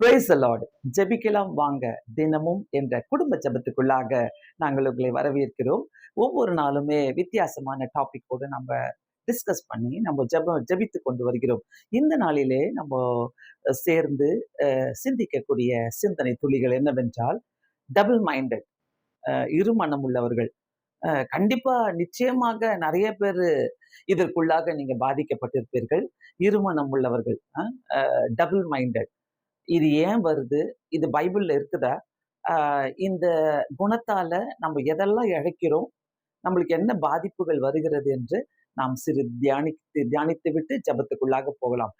Price அலார்டு ஜெபிக்கலாம் வாங்க. தினமும் என்ற குடும்ப ஜெபத்துக்குள்ளாக நாங்கள் உங்களை வரவேற்கிறோம். ஒவ்வொரு நாளுமே வித்தியாசமான டாபிக்கோடு நம்ம டிஸ்கஸ் பண்ணி நம்ம ஜெப ஜபித்து கொண்டு வருகிறோம். இந்த நாளிலே நம்ம சேர்ந்து சிந்திக்கக்கூடிய சிந்தனை துளிகள் என்னவென்றால் டபுள் மைண்டட் இருமனம் உள்ளவர்கள். கண்டிப்பா நிச்சயமாக நிறைய பேர் இதற்குள்ளாக நீங்க பாதிக்கப்பட்டிருப்பீர்கள். இருமனம் உள்ளவர்கள் டபுள் மைண்டட் இது ஏன் வருது? இது பைபிளில் இருக்குதா? ஆஹ் இந்த குணத்தால் நம்ம எதெல்லாம் இழைக்கிறோம்? நம்மளுக்கு என்ன பாதிப்புகள் வருகிறது என்று நாம் சிறு தியானித்து தியானித்து விட்டு ஜெபத்துக்குள்ளாக போகலாம்.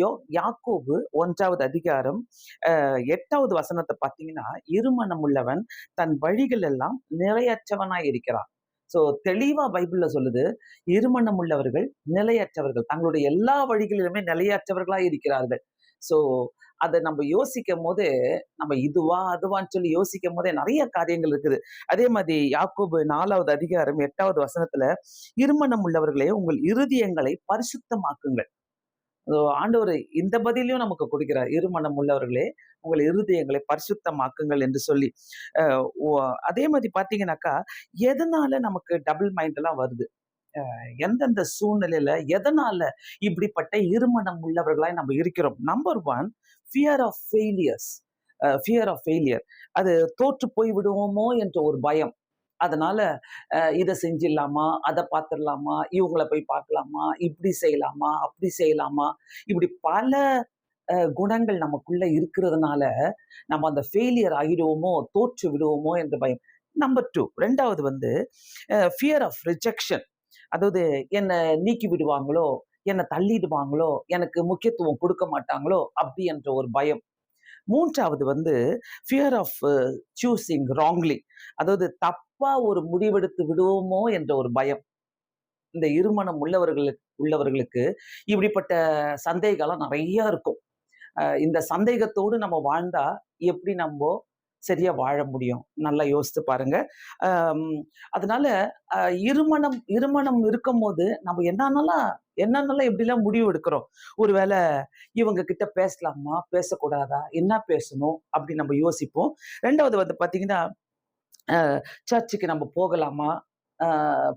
யோ- யாக்கோபு ஒன்றாவது அதிகாரம் எட்டாவது வசனத்தை பார்த்தீங்கன்னா இருமணம் உள்ளவன் தன் வழிகள் எல்லாம் நிலையற்றவனாய் இருக்கிறான். ஸோ தெளிவாக பைபிளில் சொல்லுது இருமணம் உள்ளவர்கள் நிலையற்றவர்கள் தங்களுடைய எல்லா வழிகளிலுமே நிலையற்றவர்களாக இருக்கிறார்கள். ஸோ அதை நம்ம யோசிக்கும் போது நம்ம இதுவா அதுவான்னு சொல்லி யோசிக்கும் போதே நிறைய காரியங்கள் இருக்குது. அதே மாதிரி யாக்கோபு நாலாவது அதிகாரம் எட்டாவது வசனத்துல இருமணம் உள்ளவர்களே உங்கள் இருதயங்களை பரிசுத்தமாக்குங்கள். ஆண்டவர் இந்த பதிலையும் நமக்கு கொடுக்கிறார். இருமணம் உள்ளவர்களே உங்கள் இருதயங்களை பரிசுத்தமாக்குங்கள் என்று சொல்லி. அஹ் ஓ- அதே மாதிரி பாத்தீங்கன்னாக்கா எதனால நமக்கு டபுள் மைண்ட் எல்லாம் வருது? எந்தெந்த சூழ்நிலையில எதனால இப்படிப்பட்ட இருமணம் உள்ளவர்களாய் நம்ம இருக்கிறோம்? Number one fear of failures fear of failure அது தோற்று போய் விடுவோமோ என்ற ஒரு பயம். அதனால இதை செஞ்சிடலாமா? அதை பார்த்துடலாமா? இவங்களை போய் பார்க்கலாமா? இப்படி செய்யலாமா? அப்படி செய்யலாமா? இப்படி பல குணங்கள் நமக்குள்ள இருக்கிறதுனால நம்ம அந்த ஃபெயிலியர் ஆகிடுவோமோ? தோற்று விடுவோமோ? என்ற பயம். நம்பர் டூ ரெண்டாவது வந்து ஃபியர் ஆஃப் ரிஜெக்ஷன் அதாவது என்னை நீக்கி விடுவாங்களோ என்னை தள்ளிடுவாங்களோ எனக்கு முக்கியத்துவம் கொடுக்க மாட்டாங்களோ அப்படி என்ற ஒரு பயம். மூன்றாவது வந்து ஃபியர் ஆஃப் சூஸிங் ராங்லி அதாவது தப்பா ஒரு முடிவெடுத்து விடுவோமோ என்ற ஒரு பயம். இந்த இருமணம் உள்ளவர்களுக்கு உள்ளவர்களுக்கு இப்படிப்பட்ட சந்தேகம்லாம் நிறைய இருக்கும். இந்த சந்தேகத்தோடு நம்ம வாழ்ந்தா எப்படி நம்ம சரியா வாழ முடியும். நல்லா யோசித்து பாருங்க. அதனால இருமணம் இருமணம் இருக்கும் போது நம்ம என்னென்னலாம் என்னென்னலாம் எப்படிலாம் முடிவு எடுக்கிறோம்? ஒருவேளை இவங்க கிட்ட பேசலாமா? பேசக்கூடாதா? என்ன பேசணும்? அப்படி நம்ம யோசிப்போம். ரெண்டாவது வந்து பாத்தீங்கன்னா சர்ச்சுக்கு நம்ம போகலாமா?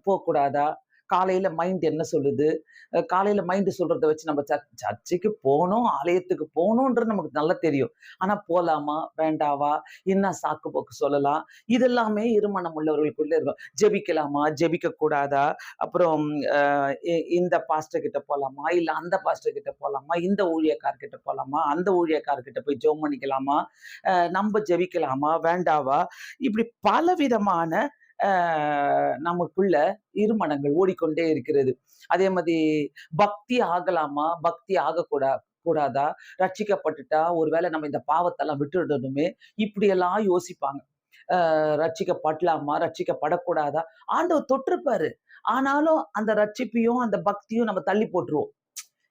போகக்கூடாதா? காலையில மைண்ட் என்ன சொல்லுது? காலையில மைண்ட் சொல்றத வச்சு நம்ம சர்ச் சர்ச்சுக்கு போகணும் ஆலயத்துக்கு போகணுன்றது நமக்கு நல்லா தெரியும். ஆனா போலாமா? வேண்டாவா? என்ன சாக்கு போக்கு சொல்லலாம்? இதெல்லாமே இருமணம் உள்ளவர்களுக்குள்ள இருக்கும். ஜெபிக்கலாமா? ஜெபிக்க கூடாதா அப்புறம் அஹ் இ- இந்த பாஸ்டர் கிட்ட போலாமா? இல்ல அந்த பாஸ்டர் கிட்ட போலாமா? இந்த ஊழியக்கார்கிட்ட போகலாமா போலாமா? அந்த ஊழியக்கார்கிட்ட போய் ஜெபம் பண்ணிக்கலாமா? அஹ் நம்ம ஜெபிக்கலாமா? வேண்டாவா? இப்படி பல விதமான நமக்குள்ள இருமணங்கள் ஓடிக்கொண்டே இருக்கிறது. அதே மாதிரி பக்தி ஆகலாமா? பக்தி ஆகக்கூடா கூடாதா? ரட்சிக்கப்பட்டுட்டா? ஒருவேளை நம்ம இந்த பாவத்தெல்லாம் விட்டுடணுமே? இப்படியெல்லாம் யோசிப்பாங்க. ரட்சிக்கப்படலாமா? ரட்சிக்கப்படக்கூடாதா? ஆண்டவர் தொட்டிருப்பாரு. ஆனாலும் அந்த ரட்சிப்பையும் அந்த பக்தியும் நம்ம தள்ளி போட்டுருவோம்.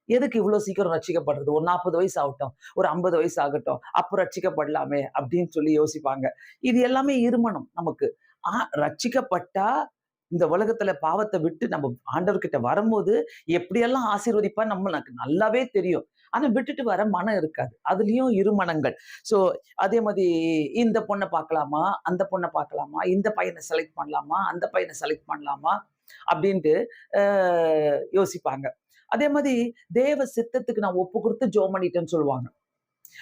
எதுக்கு இவ்வளவு சீக்கிரம் ரட்சிக்கப்படுறது? ஒரு நாற்பது வயசு ஆகட்டும். ஒரு ஐம்பது வயசு ஆகட்டும். அப்போ ரட்சிக்கப்படலாமே? அப்படின்னு சொல்லி யோசிப்பாங்க. இது எல்லாமே இருமணம் நமக்கு. ரட்சிக்கப்பட்டா இந்த உலகத்துல பாவத்தை விட்டு நம்ம ஆண்டவர்கிட்ட வரும்போது எப்படியெல்லாம் ஆசீர்வதிப்பா நம்ம எனக்கு நல்லாவே தெரியும். ஆனா விட்டுட்டு வர மனம் இருக்காது. அதுலயும் இருமனங்கள். சோ அதே மாதிரி இந்த பொண்ணை பார்க்கலாமா? அந்த பொண்ணை பார்க்கலாமா? இந்த பையனை செலக்ட் பண்ணலாமா? அந்த பையனை செலக்ட் பண்ணலாமா? அப்படின்ட்டு ஆஹ் யோசிப்பாங்க. அதே மாதிரி தேவ சித்தத்துக்கு நான் ஒப்பு கொடுத்து ஜோ பண்ணிட்டேன்னு சொல்லுவாங்க.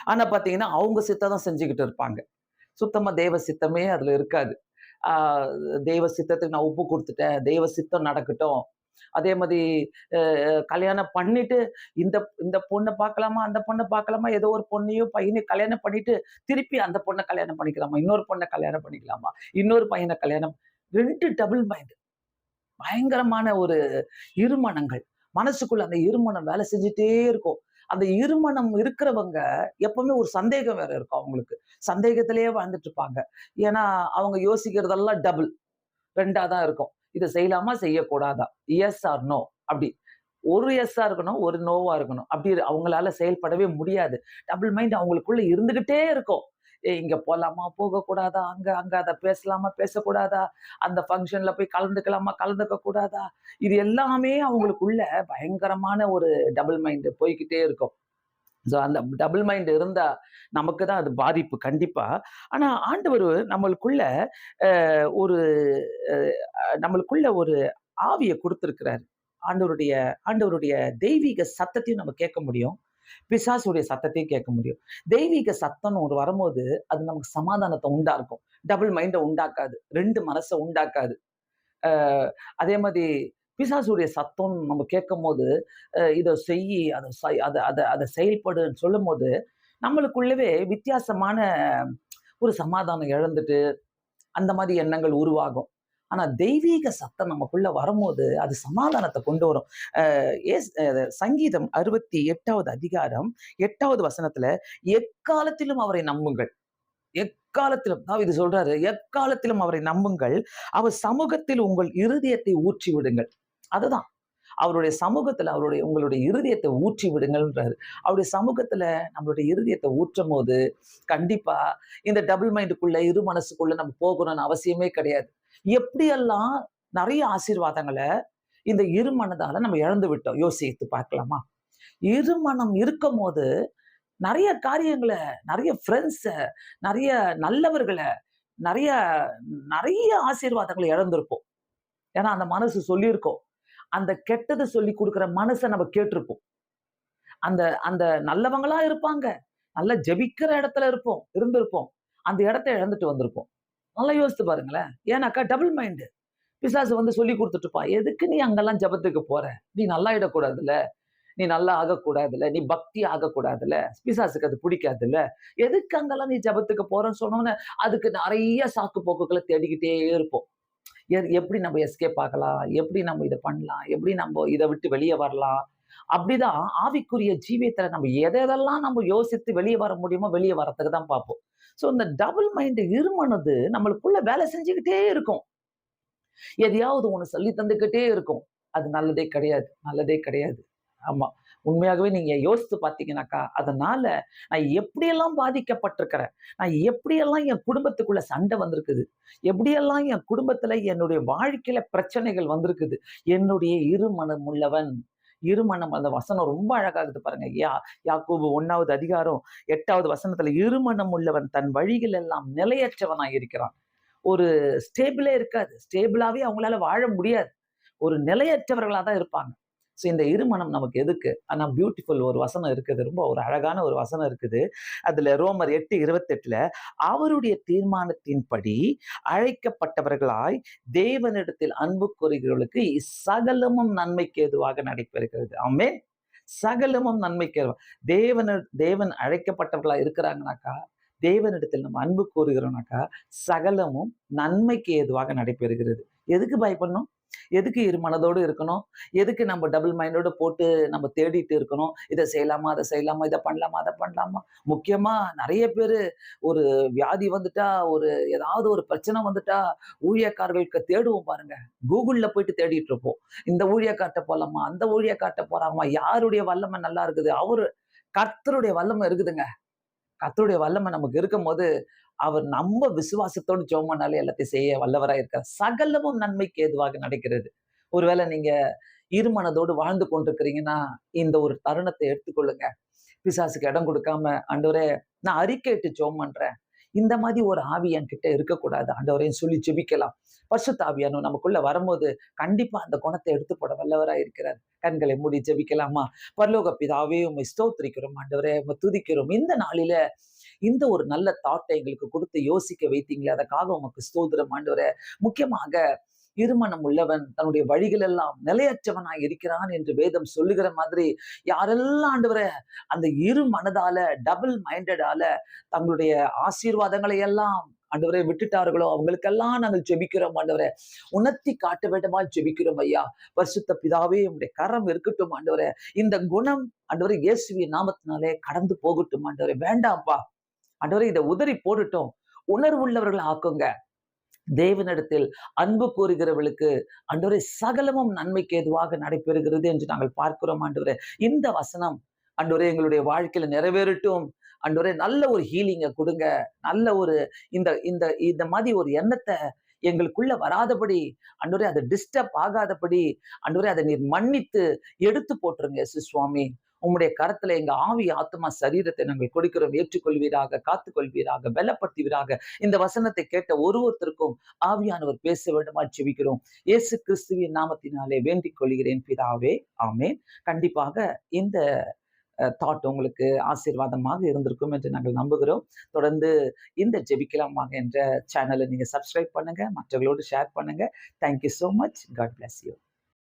ஆனா பாத்தீங்கன்னா அவங்க சித்தம் தான் செஞ்சுக்கிட்டு இருப்பாங்க. சுத்தமா தேவ சித்தமே அதுல இருக்காது. தெய்வ சித்தத்துக்கு நான் ஒப்பு கொடுத்துட்டேன். தெய்வ சித்தம் நடக்கட்டும். அதே மாதிரி கல்யாணம் பண்ணிட்டு இந்த இந்த பொண்ணை பார்க்கலாமா அந்த பொண்ணை பார்க்கலாமா ஏதோ ஒரு பொண்ணையும் பையனையும் கல்யாணம் பண்ணிட்டு திருப்பி அந்த பொண்ணை கல்யாணம் பண்ணிக்கலாமா இன்னொரு பொண்ணை கல்யாணம் பண்ணிக்கலாமா இன்னொரு பையனை கல்யாணம் ரெண்டு டபுள் மைண்ட் பயங்கரமான ஒரு இருமணங்கள் மனசுக்குள்ள அந்த இருமணம் வேலை செஞ்சுட்டே இருக்கும். அந்த இருமனம் இருக்கிறவங்க எப்பவுமே ஒரு சந்தேகம் வேற இருக்கும் அவங்களுக்கு. சந்தேகத்திலேயே வாழ்ந்துட்டு இருப்பாங்க. ஏன்னா அவங்க யோசிக்கிறதெல்லாம் டபுள் ரெண்டா தான் இருக்கும். இதை செய்யலாமா? செய்யக்கூடாதா? எஸ் ஆர் நோ அப்படி. ஒரு எஸ்ஸா இருக்கணும் ஒரு நோவா இருக்கணும். அப்படி அவங்களால செயல்படவே முடியாது. டபுள் மைண்ட் அவங்களுக்குள்ள இருந்துகிட்டே இருக்கும். இங்க போகலாமா போகக்கூடாதா? அங்க அங்க அதை பேசலாமா? பேசக்கூடாதா? அந்த ஃபங்க்ஷன்ல போய் கலந்துக்கலாமா? கலந்துக்க கூடாதா? இது எல்லாமே அவங்களுக்குள்ள பயங்கரமான ஒரு டபுள் மைண்ட் போய்க்கிட்டே இருக்கும். ஸோ அந்த டபுள் மைண்ட் இருந்தா நமக்கு தான் அது பாதிப்பு கண்டிப்பா. ஆனா ஆண்டவர் நம்மளுக்குள்ள ஒரு நம்மளுக்குள்ள ஒரு ஆவியை கொடுத்திருக்கிறார். ஆண்டவருடைய ஆண்டவருடைய தெய்வீக சத்தத்தையும் நம்ம கேட்க முடியும். பிசாசுடைய சத்தத்தையும் கேட்க முடியும். தெய்வீக சத்தம்னு ஒரு வரும்போது அது நமக்கு சமாதானத்தை உண்டாக்கும். டபுள் மைண்டை உண்டாக்காது. ரெண்டு மனசை உண்டாக்காது. அதே மாதிரி பிசாசுடைய சத்தம் நம்ம கேட்கும் போது அஹ், இதை செய் அதை அதை அதை அதை செயல்படுன்னு சொல்லும் போது நம்மளுக்குள்ளவே வித்தியாசமான ஒரு சமாதானம் இழந்துட்டு அந்த மாதிரி எண்ணங்கள் உருவாகும். ஆனா தெய்வீக சத்தம் நமக்குள்ளே வரும்போது அது சமாதானத்தை கொண்டு வரும். அஹ் ஏஸ் சங்கீதம் அறுபத்தி எட்டாவது அதிகாரம் எட்டாவது வசனத்துல எக்காலத்திலும் அவரை நம்புங்கள். எக்காலத்திலும் தான் இது சொல்றாரு எக்காலத்திலும் அவரை நம்புங்கள். அவர் சமூகத்தில் உங்கள் இருதயத்தை ஊற்றி விடுங்கள் அதுதான். அவருடைய சமூகத்துல அவருடைய உங்களுடைய இருதயத்தை ஊற்றி விடுங்கள்ன்றாரு. அவருடைய சமூகத்துல நம்மளுடைய இருதயத்தை ஊற்றும் போது கண்டிப்பா இந்த டபுள் மைண்டுக்குள்ள இரு மனசுக்குள்ள நம்ம போகணும்னு அவசியமே கிடையாது. எப்படியெல்லாம் நிறைய ஆசீர்வாதங்களை இந்த இருமனதால நம்ம இழந்து விட்டோம்? யோசித்து பார்க்கலாமா? இருமனம் இருக்கும் போது நிறைய காரியங்களை நிறைய ஃப்ரெண்ட்ஸை நிறைய நல்லவர்களை நிறைய நிறைய ஆசீர்வாதங்களை இழந்திருப்போம். ஏன்னா அந்த மனசு சொல்லியிருக்கோம். அந்த கெட்டதை சொல்லி கொடுக்குற மனசை நம்ம கேட்டிருப்போம். அந்த அந்த நல்லவங்களா இருப்பாங்க. நல்லா ஜெபிக்கிற இடத்துல இருப்போம் இருந்திருப்போம். அந்த இடத்த இழந்துட்டு வந்திருப்போம். நல்லா யோசித்து பாருங்களேன். ஏன்னாக்கா டபுள் மைண்டு பிசாசு வந்து சொல்லி கொடுத்துட்டு இருப்பான் எதுக்கு நீ அங்கெல்லாம் ஜெபத்துக்கு போற? நீ நல்லா இடக்கூடாதுல்ல. நீ நல்லா ஆகக்கூடாதுல்ல. நீ பக்தி ஆகக்கூடாதுல்ல. பிசாசுக்கு அது பிடிக்காதுல்ல. எதுக்கு அங்கெல்லாம் நீ ஜெபத்துக்கு போறேன்னு சொன்னோன்னே அதுக்கு நிறைய சாக்கு போக்குகளை தேடிக்கிட்டே இருப்போம். எப்படி நம்ம எஸ்கேப் ஆகலாம்? எப்படி நம்ம இதை பண்ணலாம்? எப்படி நம்ம இதை விட்டு வெளியே வரலாம்? அப்படிதான் ஆவிக்குரிய ஜீவியத்துல நம்ம எதை எதெல்லாம் நம்ம யோசித்து வெளியே வர முடியுமோ வெளியே வரத்துக்கு தான் பார்ப்போம். ஸோ இந்த டபுள் மைண்ட் இருமனது நம்மளுக்குள்ள வேலை செஞ்சுக்கிட்டே இருக்கும். எதையாவது ஒண்ணு சொல்லி தந்துக்கிட்டே இருக்கும். அது நல்லதே கிடையாது நல்லதே கிடையாது. ஆமா. உண்மையாகவே நீங்க யோசித்து பார்த்தீங்கன்னாக்கா அதனால நான் எப்படியெல்லாம் பாதிக்கப்பட்டிருக்கிறேன்? நான் எப்படியெல்லாம் என் குடும்பத்துக்குள்ள சண்டை வந்திருக்குது? எப்படியெல்லாம் என் குடும்பத்துல என்னுடைய வாழ்க்கையில பிரச்சனைகள் வந்திருக்குது? என்னுடைய இருமனம் உள்ளவன். இருமணம் அந்த வசனம் ரொம்ப அழகாகுது பாருங்க. யா யாக்கோபு ஒன்னாவது அதிகாரம் எட்டாவது வசனத்துல இருமணம் உள்ளவன் தன் வழிகள் எல்லாம் நிலையற்றவனாய் இருக்கிறான். ஒரு ஸ்டேபிளே இருக்காது. ஸ்டேபிளாவே அவங்களால வாழ முடியாது. ஒரு நிலையற்றவர்களா தான் இருப்பாங்க. ஸோ இந்த இருமனம் நமக்கு எதுக்கு? ஆனால் பியூட்டிஃபுல் ஒரு வசனம் இருக்குது. ரொம்ப ஒரு அழகான ஒரு வசனம் இருக்குது. அதில் ரோமர் எட்டு இருபத்தெட்டுல அவருடைய தீர்மானத்தின்படி அழைக்கப்பட்டவர்களாய் தேவனிடத்தில் அன்பு கூறுகிறவர்களுக்கு சகலமும் நன்மைக்கு எதுவாக நடைபெறுகிறது. ஆமே சகலமும் நன்மைக்கு தேவன தேவன் அழைக்கப்பட்டவர்களா இருக்கிறாங்கனாக்கா தேவனிடத்தில் நம்ம அன்பு கூறுகிறோம்னாக்கா சகலமும் நன்மைக்கு ஏதுவாக நடைபெறுகிறது. எதுக்கு பயப்படணும்? எதுக்கு இரு மனதோடு இருக்கணும்? எதுக்கு நம்ம டபுள் மைண்டோட போட்டு நம்ம தேடிட்டு இருக்கணும்? இதை செய்யலாமா? அதை செய்யலாமா? இதை பண்ணலாமா? அதை பண்ணலாமா? முக்கியமா நிறைய பேர் ஒரு வியாதி வந்துட்டா ஒரு ஏதாவது ஒரு பிரச்சனை வந்துட்டா ஊழியக்காரர்களுக்கு தேடுவோம் பாருங்க. கூகுள்ல போயிட்டு தேடிட்டு இருப்போம். இந்த ஊழியக்கார்ட்ட போகலாமா அந்த ஊழியக்கார்ட்ட போறாமா யாருடைய வல்லமை நல்லா இருக்குது? அவரு கர்த்தருடைய வல்லமை இருக்குதுங்க. கர்த்தருடைய வல்லமை நமக்கு இருக்கும்போது அவர் நம்ம விசுவாசத்தோடு ஜோமானாலே எல்லாத்தையும் செய்ய வல்லவராக இருக்கார். சகலமும் நன்மைக்கு ஏதுவாக நடக்கிறது. ஒருவேளை நீங்க இருமனதோடு வாழ்ந்து கொண்டிருக்கிறீங்கன்னா இந்த ஒரு தருணத்தை எடுத்துக்கொள்ளுங்க. பிசாசுக்கு இடம் கொடுக்காம ஆண்டவரே நான் அறிக்கையிட்டு ஜோம் பண்றேன். இந்த மாதிரி ஒரு ஆவி என்கிட்ட இருக்கக்கூடாது. ஆண்டவரையும் சொல்லி ஜெபிக்கலாம். பரிசுத்த நமக்குள்ள வரும்போது கண்டிப்பா அந்த குணத்தை எடுத்து போட வல்லவராக இருக்கிறார். கண்களை மூடி ஜெபிக்கலாமா? பரலோக பிதாவே உண்மை ஸ்தோத்திரிக்கிறோம். ஆண்டவரே துதிக்கிறோம். இந்த நாளில இந்த ஒரு நல்ல தாட்டை எங்களுக்கு கொடுத்து யோசிக்க வைத்தீங்களே அதற்காக உமக்கு ஸ்தோத்திரம் ஆண்டவரே. முக்கியமாக இருமணம் உள்ளவன் தன்னுடைய வழிகள் எல்லாம் நிலையற்றவனாய் இருக்கிறான் என்று வேதம் சொல்லுகிற மாதிரி யாரெல்லாம் ஆண்டவரே அந்த இரு மனதால டபுள் மைண்டடால தங்களுடைய ஆசீர்வாதங்களை எல்லாம் ஆண்டவரை விட்டுட்டார்களோ அவங்களுக்கெல்லாம் நாங்கள் ஜெபிக்கிறோம் ஆண்டவரை. உணர்த்தி காட்ட வேண்டுமா ஜெபிக்கிறோம் ஐயா. பரிசுத்த பிதாவே உங்களுடைய கரம் இருக்கட்டும் ஆண்டவரை. இந்த குணம் ஆண்டவரை இயேசுவின் நாமத்தினாலே கடந்து போகட்டும் ஆண்டவரே. வேண்டாம்ப்பா. ஆண்டவரே இதை உதறி போட்டுட்டோம். உணர்வுள்ளவர்கள் ஆக்குங்க தேவனிடத்தில் அன்பு கூறுகிறவர்களுக்கு ஆண்டவரே சகலமும் நன்மைக்கு ஏதுவாக நடைபெறுகிறது என்று நாங்கள் பார்க்கிறோம் ஆண்டவரே. இந்த வசனம் ஆண்டவரே எங்களுடைய வாழ்க்கையில நிறைவேறட்டும். ஆண்டவரே நல்ல ஒரு ஹீலிங்கை கொடுங்க. நல்ல ஒரு இந்த இந்த இந்த மாதிரி ஒரு எண்ணத்தை எங்களுக்குள்ள வராதபடி ஆண்டவரே அதை டிஸ்டர்ப் ஆகாதபடி ஆண்டவரே அதை நீர் மன்னித்து எடுத்து போட்டுருங்க சுவாமி. உங்களுடைய கரத்துல எங்க ஆவி ஆத்மா சரீரத்தை நாங்கள் கொடுக்கிறோம். ஏற்றுக்கொள்வீராக காத்துக்கொள்வீராக பலப்படுத்துவீராக. இந்த வசனத்தை கேட்ட ஒரு ஒருத்தருக்கும் ஆவியானவர் பேச வேண்டுமா ஜெபிக்கிறோம் இயேசு கிறிஸ்துவின் நாமத்தினாலே வேண்டிக் கொள்கிறேன் பிதாவே. ஆமேன். கண்டிப்பாக இந்த தாட் உங்களுக்கு ஆசீர்வாதமாக இருந்திருக்கும் என்று நாங்கள் நம்புகிறோம். தொடர்ந்து இந்த ஜெபிக்கலாமாக என்ற சேனலை நீங்கள் சப்ஸ்கிரைப் பண்ணுங்க. மற்றவர்களோடு ஷேர் பண்ணுங்க. Thank you so much God bless you